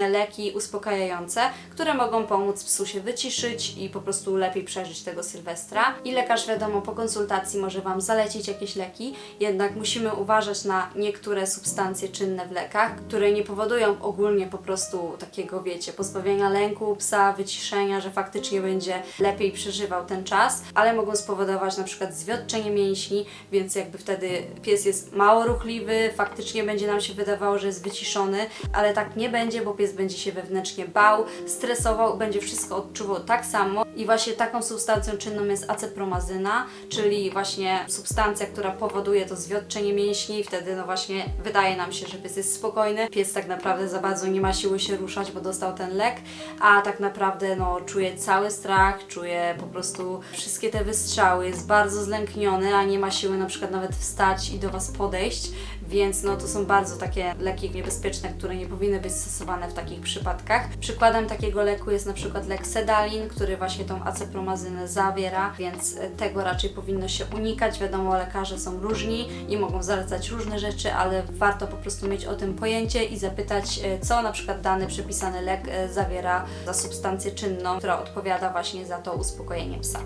leki uspokajające, które mogą pomóc psu się wyciszyć i po prostu lepiej przeżyć tego Sylwestra. I lekarz, wiadomo, po konsultacji może Wam zalecić jakieś leki, jednak musimy uważać na niektóre substancje czynne w lekach, które nie powodują ogólnie po prostu takiego, wiecie, pozbawienia lęku psa, wyciszenia, że faktycznie będzie lepiej przeżywał ten czas, ale mogą spowodować na przykład zwiotczenie mięśni, więc jakby wtedy pies jest mało ruchliwy, faktycznie będzie nam się wydawało, że jest wyciszony, ale tak nie będzie, bo pies będzie się wewnętrznie bał, stresował, będzie wszystko odczuwał tak samo. I właśnie taką substancją czynną jest acepromazyna, czyli właśnie substancja, która powoduje to zwiotczenie mięśni, wtedy no właśnie wydaje nam się, że pies jest spokojny, pies tak naprawdę za bardzo nie ma siły się ruszać, bo dostał ten lek, a tak naprawdę no czuje cały strach, czuje po prostu wszystkie te wystrzały, jest bardzo zlękniony, a nie ma siły na przykład nawet wstać i do Was podejść, więc no to są bardzo takie leki niebezpieczne, które nie powinny być stosowane w takich przypadkach. Przykładem takiego leku jest na przykład lek Sedalin, który właśnie tą acepromazynę zawiera, więc tego raczej powinno się unikać. Wiadomo, lekarze są różni i mogą zalecać różne rzeczy, ale warto po prostu mieć o tym pojęcie i zapytać, e, co na przykład dany przepisany lek e, zawiera za substancję czynną, która odpowiada właśnie za to uspokojenie psa.